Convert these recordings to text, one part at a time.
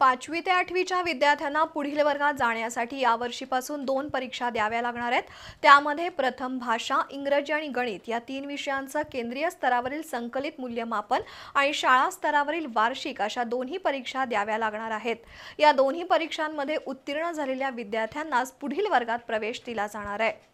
पाचवी ते आठवीच्या विद्यार्थ्यांना पुढील वर्गात जाण्यासाठी यावर्षीपासून दोन परीक्षा द्याव्या लागणार आहेत. त्यामध्ये प्रथम भाषा इंग्रजी आणि गणित या तीन विषयांचं केंद्रीय स्तरावरील संकलित मूल्यमापन आणि शाळा स्तरावरील वार्षिक अशा दोन्ही परीक्षा द्याव्या लागणार आहेत. या दोन्ही परीक्षांमध्ये उत्तीर्ण झालेल्या विद्यार्थ्यांनाच पुढील वर्गात प्रवेश दिला जाणार आहे.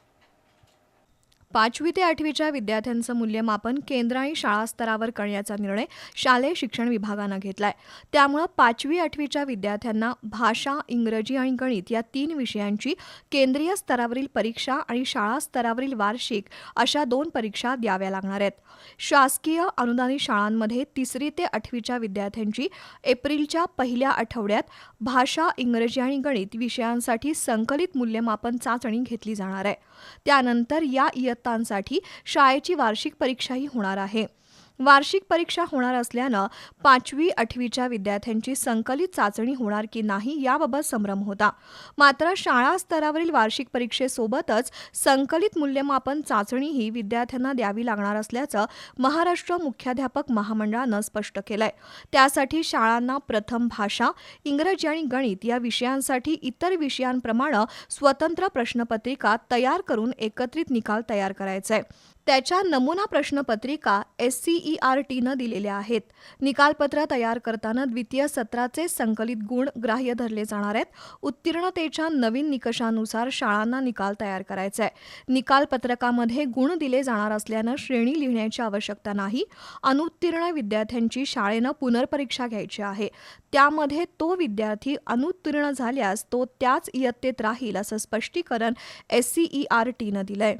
पाचवी ते आठवीच्या विद्यार्थ्यांचं मूल्यमापन केंद्र आणि शाळा स्तरावर करण्याचा निर्णय शालेय शिक्षण विभागानं घेतलाय. त्यामुळं पाचवी आठवीच्या विद्यार्थ्यांना भाषा इंग्रजी आणि गणित या तीन विषयांची केंद्रीय स्तरावरील परीक्षा आणि शाळा स्तरावरील वार्षिक अशा दोन परीक्षा द्याव्या लागणार आहेत. शासकीय अनुदानित शाळांमध्ये तिसरी ते आठवीच्या विद्यार्थ्यांची एप्रिलच्या पहिल्या आठवड्यात भाषा इंग्रजी आणि गणित विषयांसाठी संकलित मूल्यमापन चाचणी घेतली जाणार आहे. त्यानंतर या इयत्तांसाठी शाळेची वार्षिक परीक्षाही होणार आहे. वार्षिक परीक्षा होणार असल्यानं पाचवी आठवीच्या विद्यार्थ्यांची संकलित चाचणी होणार की नाही याबाबत संभ्रम होता. मात्र शाळा स्तरावरील वार्षिक परीक्षेसोबतच संकलित मूल्यमापन चाचणीही विद्यार्थ्यांना द्यावी लागणार असल्याचं महाराष्ट्र मुख्याध्यापक महामंडळानं स्पष्ट केलंय. त्यासाठी शाळांना प्रथम भाषा इंग्रजी आणि गणित या विषयांसाठी इतर विषयांप्रमाणे स्वतंत्र प्रश्नपत्रिका तयार करून एकत्रित निकाल तयार करायचा. आहे त्याच्या नमुना प्रश्नपत्रिका एस सी ई आर टीनं दिलेल्या आहेत. निकालपत्र तयार करताना द्वितीय सत्राचे संकलित गुण ग्राह्य धरले जाणार आहेत. उत्तीर्णतेच्या नवीन निकषानुसार शाळांना निकाल तयार करायचा आहे निकालपत्रकामध्ये गुण दिले जाणार असल्यानं श्रेणी लिहिण्याची आवश्यकता नाही. अनुत्तीर्ण विद्यार्थ्यांची शाळेनं पुनर्परीक्षा घ्यायची आहे. त्यामध्ये तो विद्यार्थी अनुत्तीर्ण झाल्यास तो त्याच इयत्तेत राहील असं स्पष्टीकरण एस सी ई आर टीनं दिलंय.